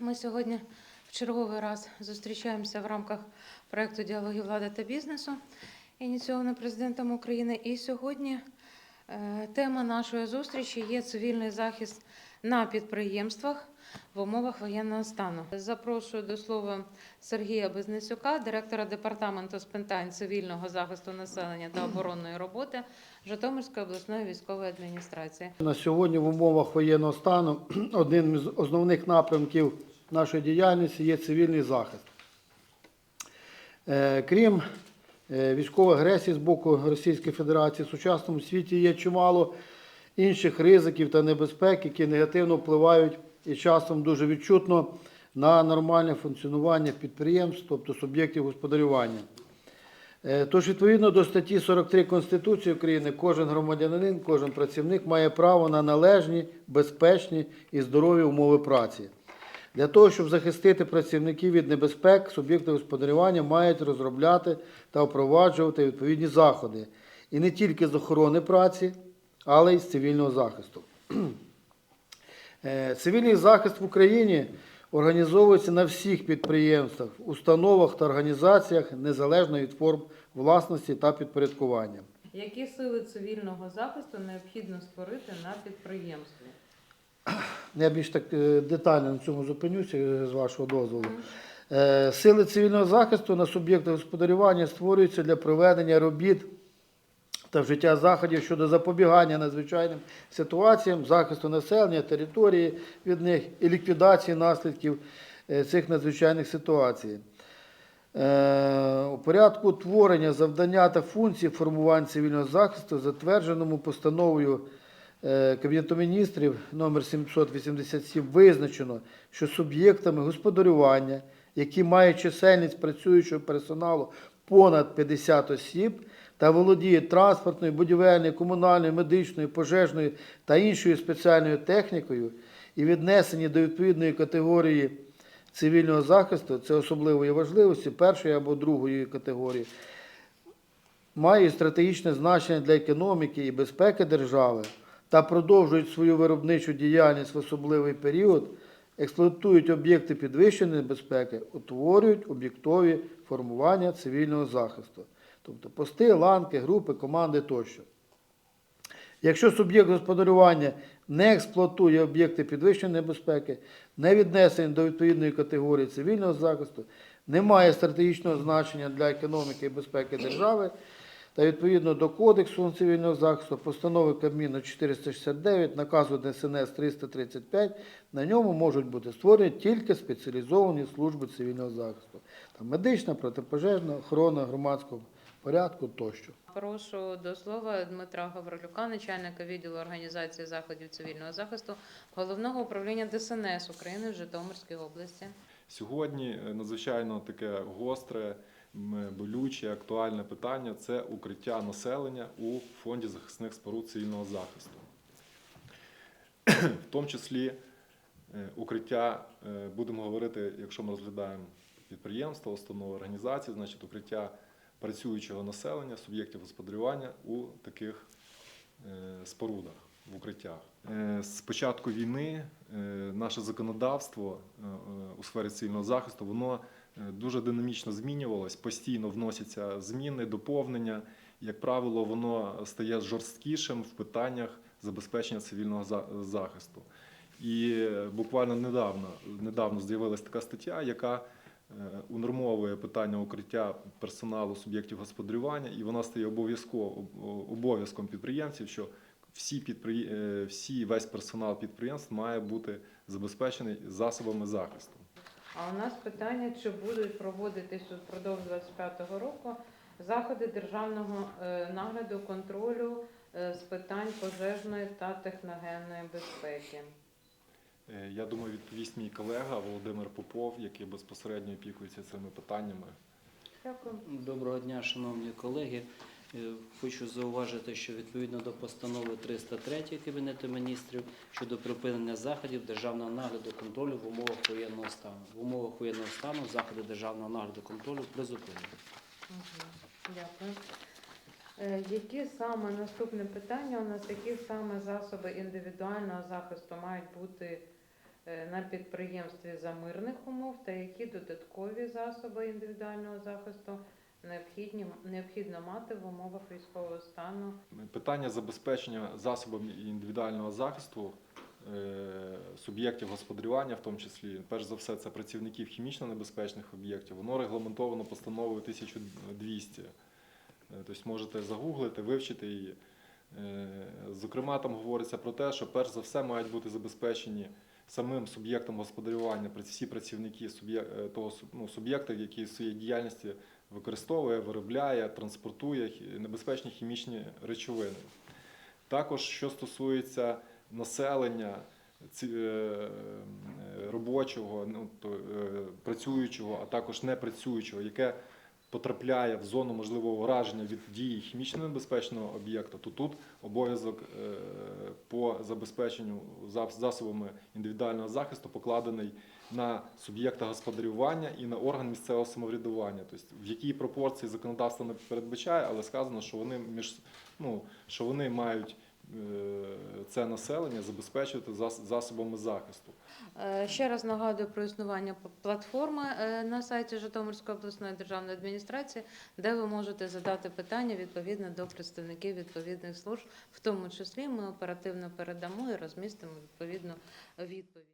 Ми сьогодні в черговий раз зустрічаємося в рамках проекту діалоги влади та бізнесу, ініційовано президентом України. І сьогодні е, тема нашої зустрічі є цивільний захист на підприємствах в умовах воєнного стану. Запрошую до слова Сергія Безнесюка, директора департаменту з питань цивільного захисту населення та оборонної роботи Житомирської обласної військової адміністрації. На сьогодні в умовах воєнного стану одним з основних напрямків нашої діяльності є цивільний захист. Е, Крім е, військової агресії з боку Російської Федерації, в сучасному світі є чимало інших ризиків та небезпек, які негативно впливають і часом дуже відчутно на нормальне функціонування підприємств, тобто суб'єктів господарювання. Е, Тож, відповідно до статті 43 Конституції України, кожен громадянин, кожен працівник має право на належні, безпечні і здорові умови праці. Для того, щоб захистити працівників від небезпек, суб'єкти господарювання мають розробляти та впроваджувати відповідні заходи. І не тільки з охорони праці, але й з цивільного захисту. Е, Цивільний захист в Україні організовується на всіх підприємствах, установах та організаціях незалежно від форм власності та підпорядкування. Які сили цивільного захисту необхідно створити на підприємстві? Я більш так е, детально на цьому зупинюся е, з вашого дозволу. Сили цивільного захисту на суб'єктах господарювання створюються для проведення робіт та вжиття заходів щодо запобігання надзвичайним ситуаціям, захисту населення, території від них і ліквідації наслідків е, цих надзвичайних ситуацій. Е, У порядку утворення завдання та функцій формувань цивільного захисту, затвердженому постановою е, Кабінету міністрів номер 787 визначено, що суб'єктами господарювання, які мають чисельність працюючого персоналу понад 50 осіб та володіють транспортною, будівельною, комунальною, медичною, пожежною та іншою спеціальною технікою і віднесені до відповідної категорії цивільного захисту, це особливої важливості першої або другої категорії, має стратегічне значення для економіки і безпеки держави та продовжують свою виробничу діяльність в особливий період, експлуатують об'єкти підвищеної безпеки, утворюють об'єктові формування цивільного захисту, тобто пости, ланки, групи, команди тощо. Якщо суб'єкт господарювання не експлуатує об'єкти підвищеної безпеки, не віднесені до відповідної категорії цивільного захисту, не має стратегічного значення для економіки і безпеки держави, та відповідно до Кодексу цивільного захисту, постанови Кабміну 469, наказу ДСНС 335, на ньому можуть бути створені тільки спеціалізовані служби цивільного захисту. Там медична, протипожежна, охорона громадського порядку тощо. Прошу до слова Дмитра Гаврилюка, начальника відділу організації заходів цивільного захисту головного управління ДСНС України в Житомирській області. Сьогодні е, надзвичайно таке гостре, болюче, актуальне питання це укриття населення у фонді захисних споруд цивільного захисту. В тому числі е, укриття, е, будемо говорити, якщо ми розглядаємо підприємства, установи, організації, значить укриття працюючого населення, суб'єктів господарювання у таких е, спорудах, в укриттях. Е, З початку війни е, наше законодавство у сфері цивільного захисту воно дуже динамічно змінювалось, постійно вносяться зміни, доповнення. Як правило, воно стає жорсткішим в питаннях забезпечення цивільного захисту. І буквально недавно, недавно з'явилася така стаття, яка унормовує питання укриття персоналу суб'єктів господарювання, і вона стає обов'язково обов'язком підприємців, що всі підприє... е, всі весь персонал підприємств має бути забезпечений засобами захисту. А у нас питання, чи будуть проводитись упродовж 25-го року заходи державного е, нагляду контролю е, з питань пожежної та техногенної безпеки. Е, Я думаю, відповість мій колега Володимир Попов, який безпосередньо опікується цими питаннями. Дякую. Доброго дня, шановні колеги. Е, Хочу зауважити, що відповідно до постанови 303 Кабінету міністрів щодо припинення заходів державного нагляду контролю в умовах воєнного стану. В умовах воєнного стану заходи державного нагляду контролю призупинені. Дякую. Е, Які саме наступне питання у нас, які саме засоби індивідуального захисту мають бути е, на підприємстві за мирних умов та які додаткові засоби індивідуального захисту необхідні, необхідно мати в умовах військового стану. Питання забезпечення засобами індивідуального захисту е, суб'єктів господарювання, в тому числі, перш за все, це працівників хімічно небезпечних об'єктів, воно регламентовано постановою 1200. Е, Тобто можете загуглити, вивчити її. Е, Зокрема, там говориться про те, що перш за все мають бути забезпечені самим суб'єктом господарювання всі працівники е, того ну, суб'єкта, який в своїй діяльності використовує, виробляє, транспортує небезпечні хімічні речовини. Також, що стосується населення робочого, ну, то, працюючого, а також непрацюючого, яке потрапляє в зону можливого враження від дії хімічно небезпечного об'єкта, то тут обов'язок е, по забезпеченню зас- засобами індивідуального захисту покладений на суб'єкта господарювання і на орган місцевого самоврядування. Тобто в якій пропорції законодавство не передбачає, але сказано, що вони між ну, що вони мають це населення забезпечувати зас- засобами захисту. Е, Ще раз нагадую про існування платформи е, на сайті Житомирської обласної державної адміністрації, де ви можете задати питання відповідно до представників відповідних служб, в тому числі ми оперативно передамо і розмістимо відповідну відповідь.